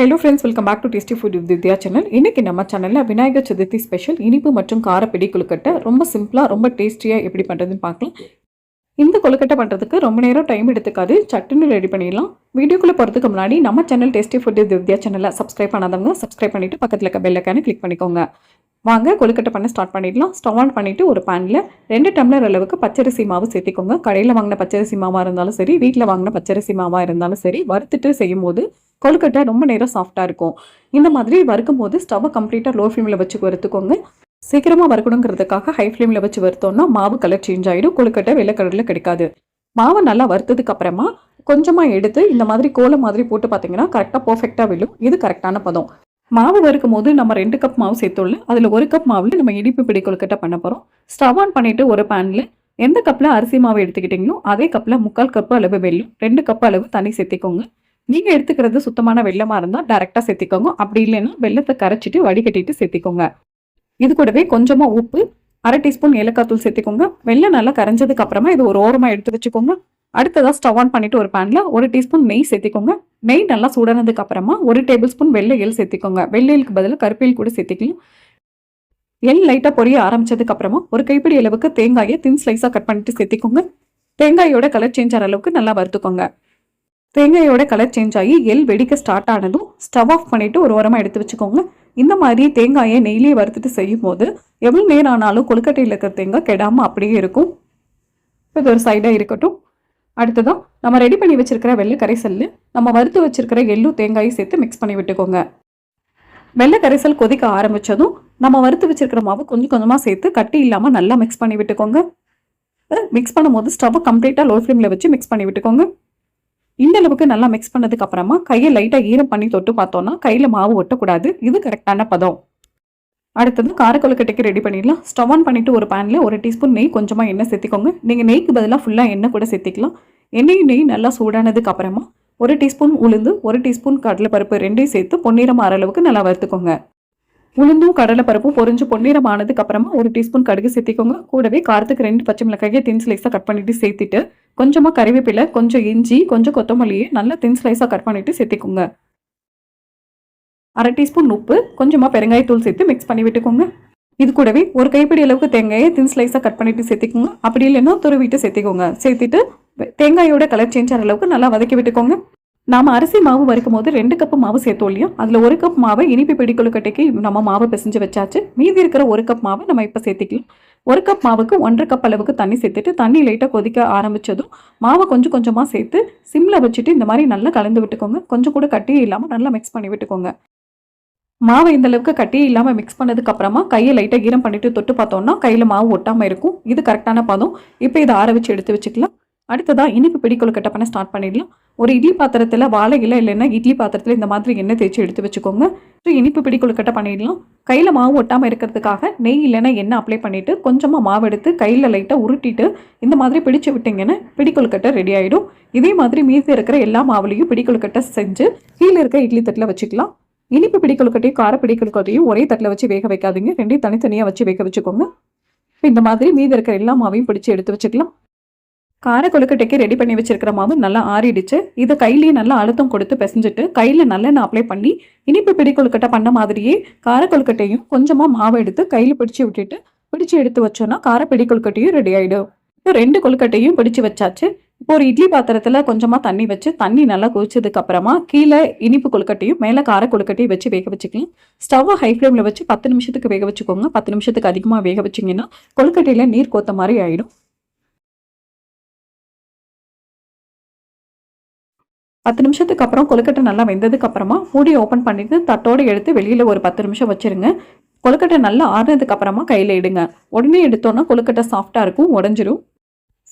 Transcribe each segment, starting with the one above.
Hello friends welcome back to tasty food Vidya channel இன்னைக்கு நம்ம சேனலில் விநாயகர் சதுர்த்தி ஸ்பெஷல் இனிப்பு மற்றும் கார பிடி கொழுக்கட்டை ரொம்ப சிம்பிளாக ரொம்ப டேஸ்டியாக எப்படி பண்ணுறதுன்னு பார்க்கலாம். இந்த கொழுக்கட்டை பண்ணுறதுக்கு ரொம்ப நேரம் டைம் எடுத்துக்காது. சட்டுன்னு ரெடி பண்ணிடலாம். வீடியோக்குள்ளே போகிறதுக்கு முன்னாடி நம்ம சேனல் டேஸ்டி ஃபுட் வித்யா சேனலை சப்ஸ்கிரைப் பண்ணாதவங்க சப்ஸ்கிரைப் பண்ணிவிட்டு பக்கத்தில் இருக்க பெல்லைக்கானே கிளிக் பண்ணிக்கோங்க. வாங்க கொழுக்கட்டை பண்ண ஸ்டார்ட் பண்ணிடலாம். ஸ்டவ் ஆன் பண்ணிவிட்டு ஒரு பேனில் ரெண்டு டம்ளர் அளவுக்கு பச்சரிசி மாவு சேர்த்திக்கோங்க. கடையில் வாங்கின பச்சரிசி மாவாக இருந்தாலும் சரி வீட்டில் வாங்கின பச்சரிசி மாவாக இருந்தாலும் சரி வறுத்துட்டு செய்யும் போது கொழுக்கட்டை ரொம்ப நேரம் சாஃப்டாக இருக்கும். இந்த மாதிரி வறுக்கும் போது ஸ்டவ்வை கம்ப்ளீட்டாக லோ ஃப்ளேமில் வச்சு வறுத்துக்கோங்க. சீக்கிரமாக வறுக்கணுங்கிறதுக்காக ஹை ஃப்ளேமில் வச்சு வறுத்தோம்னா மாவு கலர் சேஞ்ச் ஆகிடும் கொழுக்கட்டை வெள்ளை கலரில் கிடைக்காது. மாவை நல்லா வறுத்ததுக்கு அப்புறமா கொஞ்சமாக எடுத்து இந்த மாதிரி கோலை மாதிரி போட்டு பார்த்தீங்கன்னா கரெக்டாக பர்ஃபெக்டாக விழும் இது கரெக்டான பதம். மாவு வறுக்கும் போது நம்ம ரெண்டு கப் மாவு சேர்த்துள்ள அதில் ஒரு கப் மாவில் நம்ம இனிப்பு பிடி கொழுக்கட்டை பண்ண போகிறோம் ஸ்டவ் ஆன் பண்ணிவிட்டு ஒரு பேனில் எந்த கப்பில் அரிசி மாவு எடுத்துக்கிட்டிங்களோ அதே கப்பில் முக்கால் கப்பு அளவு வெல்லம். ரெண்டு கப் அளவு தண்ணி சேர்த்திக்கோங்க. நீங்கள் எடுத்துக்கிறது சுத்தமான வெள்ளமாக இருந்தால் டேரெக்டாக சேர்த்திக்கோங்க. அப்படி இல்லைன்னா வெள்ளத்தை கரைச்சிட்டு வடிகட்டிட்டு சேர்த்திக்கோங்க. இது கூடவே கொஞ்சமாக உப்பு அரை டீஸ்பூன் ஏலக்காய் தூள் சேர்த்திக்கோங்க. வெள்ளம் நல்லா கரைஞ்சதுக்கு அப்புறமா இது ஒரு ஓரமாக எடுத்து வச்சுக்கோங்க. அடுத்ததாக ஸ்டவ் ஆன் பண்ணிட்டு ஒரு பேனில் ஒரு டீஸ்பூன் நெய் சேர்த்திக்கோங்க. நெய் நல்லா சூடானதுக்கு அப்புறமா ஒரு டேபிள் ஸ்பூன் வெள்ளை சேர்த்திக்கோங்க. வெள்ளை பதில் பதிலாக கூட சேர்த்திக்கலாம். எல் லைட்டாக பொரிய ஆரம்பிச்சதுக்கு அப்புறமா ஒரு கைப்பிடி அளவுக்கு தேங்காயை தின் ஸ்லைஸாக கட் பண்ணிட்டு சேர்த்திக்கோங்க. தேங்காயோட கலர் சேஞ்ச் ஆகிற அளவுக்கு நல்லா வறுத்துக்கோங்க. தேங்காயோட கலர் சேஞ்ச் ஆகி எள் வெடிக்க ஸ்டார்ட் ஆனதும் ஸ்டவ் ஆஃப் பண்ணிட்டு ஒரு ஓரமாக எடுத்து வச்சுக்கோங்க. இந்த மாதிரி தேங்காயை நெய்லேயே வறுத்துட்டு செய்யும் போது எவ்வளோ நேரம் ஆனாலும் கொழுக்கட்டையில் இருக்கிற தேங்காய் கெடாமல் அப்படியே இருக்கும். இது ஒரு சைடாக இருக்கட்டும். அடுத்ததான் நம்ம ரெடி பண்ணி வச்சிருக்கிற வெள்ளை கரைசல் நம்ம வறுத்து வச்சிருக்கிற எள்ளு தேங்காயும் சேர்த்து மிக்ஸ் பண்ணி விட்டுக்கோங்க. வெள்ளை கரைசல் கொதிக்க ஆரம்பிச்சதும் நம்ம வறுத்து வச்சிருக்கிற மாவு கொஞ்சம் கொஞ்சமாக சேர்த்து கட்டி இல்லாமல் நல்லா மிக்ஸ் பண்ணி விட்டுக்கோங்க. மிக்ஸ் பண்ணும்போது ஸ்டவ்வை கம்ப்ளீட்டாக லோ ஃப்ளேமில் வச்சு மிக்ஸ் பண்ணி விட்டுக்கோங்க. இந்த அளவுக்கு நல்லா மிக்ஸ் பண்ணதுக்கு அப்புறமா கையை லைட்டாக ஈரம் பண்ணி தொட்டு பார்த்தோம்னா கையில் மாவு ஒட்டக்கூடாது. இது கரெக்டான பதம். அடுத்தது காரக்கொழுக்கட்டைக்கு ரெடி பண்ணிடலாம். ஸ்டவ் ஆன் பண்ணிவிட்டு ஒரு பேனில் ஒரு டீஸ்பூன் நெய் கொஞ்சமாக எண்ணெய் சேர்த்திக்கோங்க. நீங்கள் நெய்க்கு பதிலாக ஃபுல்லாக எண்ணெய் கூட சேர்த்திக்கலாம். எண்ணெய் நெய் நல்லா சூடானதுக்கு அப்புறமா ஒரு டீஸ்பூன் உளுந்து ஒரு டீஸ்பூன் கடலைப்பருப்பு ரெண்டையும் சேர்த்து பொன்னிறம் ஆற அளவுக்கு நல்லா வறுத்துக்கோங்க. உளுந்தும் கடலைப்பருப்பும் பொரிஞ்சு பொன்னிறம் ஆனதுக்கு அப்புறமா ஒரு டீஸ்பூன் கடுகு சேர்த்திக்கோங்க. கூடவே காரத்துக்கு ரெண்டு பச்சை மிளகாயை தின் ஸ்லைஸாக கட் பண்ணிட்டு சேர்த்துட்டு கொஞ்சமாக கறிவேப்பிலை கொஞ்சம் இஞ்சி கொஞ்சம் கொத்தமல்லியை நல்லா தின் ஸ்லைஸாக கட் பண்ணிட்டு சேர்த்திக்கோங்க. அரை டீஸ்பூன் உப்பு கொஞ்சமாக பெருங்காயத்தூள் சேர்த்து மிக்ஸ் பண்ணி விட்டுக்கோங்க. இது கூடவே ஒரு கைப்பிடி அளவுக்கு தேங்காயை தின் ஸ்லைஸாக கட் பண்ணிவிட்டு சேர்த்திக்கோங்க. அப்படி இல்லைன்னா துருவிட்டு சேர்த்திக்கோங்க. சேர்த்துட்டு தேங்காயோட கலர் சேஞ்ச் ஆகிற அளவுக்கு நல்லா வதக்கி விட்டுக்கோங்க. நாம் அரிசி மாவு வறுக்கும் போது ரெண்டு கப்பு மாவு சேர்த்தோம் இல்லையா? அதில் ஒரு கப் மாவை இனிப்பு பிடிக்கொழுக்கட்டைக்கு நம்ம மாவை பிசைஞ்சு வச்சாச்சு. மீதி இருக்கிற ஒரு கப் மாவை நம்ம இப்போ சேர்த்திக்கலாம். ஒரு கப் மாவுக்கு ஒன்றரை கப் அளவுக்கு தண்ணி சேர்த்துட்டு தண்ணி லைட்டாக கொதிக்க ஆரம்பித்ததும் மாவை கொஞ்சம் கொஞ்சமாக சேர்த்து சிம்மில் வச்சுட்டு இந்த மாதிரி நல்லா கலந்து விட்டுக்கோங்க. கொஞ்சம் கூட கட்டியே இல்லாமல் நல்லா மிக்ஸ் பண்ணி விட்டுக்கோங்க. மாவை இந்த அளவுக்கு கட்டியே இல்லாமல் மிக்ஸ் பண்ணதுக்கு அப்புறமா கையை லைட்டாக ஈரம் பண்ணிட்டு தொட்டு பார்த்தோம்னா கையில் மாவு ஒட்டாமல் இருக்கும். இது கரெக்டான பதம். இப்போ இதை ஆற வச்சு எடுத்து வச்சுக்கலாம். அடுத்ததாக இனிப்பு பிடி கொழுக்கட்டை பண்ண ஸ்டார்ட் பண்ணிடலாம். ஒரு இட்லி பாத்திரத்தில் வாழை இலை இல்லைன்னா இட்லி பாத்திரத்தில் இந்த மாதிரி எண்ணெய் தேய்ச்சி எடுத்து வச்சுக்கோங்க. ஸோ இனிப்பு பிடி கொழுக்கட்டை பண்ணிடலாம். கையில் மாவு ஒட்டாமல் இருக்கிறதுக்காக நெய் இல்லைன்னா எண்ணெய் அப்ளை பண்ணிவிட்டு கொஞ்சமாக மாவு எடுத்து கையில் லைட்டாக உருட்டிட்டு இந்த மாதிரி பிடிச்சு விட்டிங்கன்னா பிடி கொழுக்கட்டை ரெடி ஆகிடும் இதே மாதிரி மீதி இருக்கிற எல்லா மாவுலையும் பிடி கொழுக்கட்டை செஞ்சு கீழே இருக்க இட்லி தட்டில் வச்சுக்கலாம். இனிப்பு பிடி கொழுக்கட்டையும் கார பிடி கொழுக்கட்டையும் ஒரே தட்டில் வச்சு வேக வைக்காதீங்க. ரெண்டையும் தனித்தனியாக வச்சு வேக வச்சுக்கோங்க. இந்த மாதிரி மீதி இருக்கிற எல்லா மாவையும் பிடிச்சி எடுத்து வச்சுக்கலாம். கார கொழுக்கட்டைக்கு ரெடி பண்ணி வச்சிருக்கிற மாவு நல்லா ஆறிடுச்சு. இதை கையிலேயே நல்லா அழுத்தம் கொடுத்து பிசைஞ்சிட்டு கையில் நல்லெண்ணெய் அப்ளை பண்ணி இனிப்பு பிடி கொழுக்கட்டை பண்ண மாதிரியே கார கொழுக்கட்டையும் கொஞ்சமாக மாவு எடுத்து கையில் பிடிச்சி விட்டுட்டு பிடிச்சி எடுத்து வச்சோன்னா கார பிடி கொழுக்கட்டையும் ரெடி ஆகிடும் இப்போ ரெண்டு கொழுக்கட்டையும் பிடிச்சி வச்சாச்சு. இப்போ ஒரு இட்லி பாத்திரத்தில் கொஞ்சமாக தண்ணி வச்சு தண்ணி நல்லா கொதிச்சதுக்கு அப்புறமா கீழே இனிப்பு கொழுக்கட்டையும் மேலே கார கொழுக்கட்டையும் வச்சு வேக வச்சுக்கலாம். ஸ்டவ்வை ஹை ஃப்ளேமில் வச்சு பத்து நிமிஷத்துக்கு வேக வச்சுக்கோங்க. பத்து நிமிஷத்துக்கு அதிகமாக வேக வச்சிங்கன்னா கொழுக்கட்டையில் நீர் கோத்த மாதிரி ஆகிடும் பத்து நிமிஷத்துக்கு அப்புறம் கொழுக்கட்டை நல்லா வெந்ததுக்கு அப்புறமா மூடி ஓப்பன் பண்ணிட்டு தட்டோடு எடுத்து வெளியில் ஒரு பத்து நிமிஷம் வச்சுருங்க. கொழுக்கட்டை நல்லா ஆறுனதுக்கு அப்புறமா கையில் எடுங்க. உடனே எடுத்தோன்னா கொழுக்கட்டை சாஃப்டாக இருக்கும் உடஞ்சிரும்.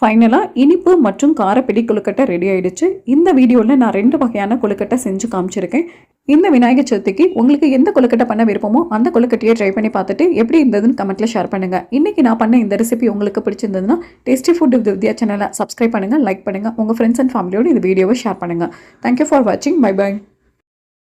ஃபைனலாக இனிப்பு மற்றும் காரப்பிடி கொழுக்கட்டை ரெடி ஆயிடுச்சு. இந்த வீடியோவில் நான் ரெண்டு வகையான கொழுக்கட்டை செஞ்சு காமிச்சிருக்கேன். இந்த விநாயகர் சதுர்த்திக்கு உங்களுக்கு எந்த கொழுக்கட்டை பண்ண விருப்பமோ அந்த கொழுக்கட்டையை ட்ரை பண்ணி பார்த்துட்டு எப்படி இருந்ததுன்னு கமெண்ட்டில் ஷேர் பண்ணுங்கள் இன்றைக்கி நான் பண்ண இந்த ரெசிபி உங்களுக்கு பிடிச்சிருந்ததுன்னா டேஸ்டி ஃபுட் வித் வித்யா சேனலை சப்ஸ்கிரைப் பண்ணுங்கள் லைக் பண்ணுங்கள் உங்கள் ஃப்ரெண்ட்ஸ் அண்ட் ஃபேமிலியோடு இந்த வீடியோவை ஷேர் பண்ணுங்கள் தேங்க்யூ ஃபார் வாட்சிங் பை பை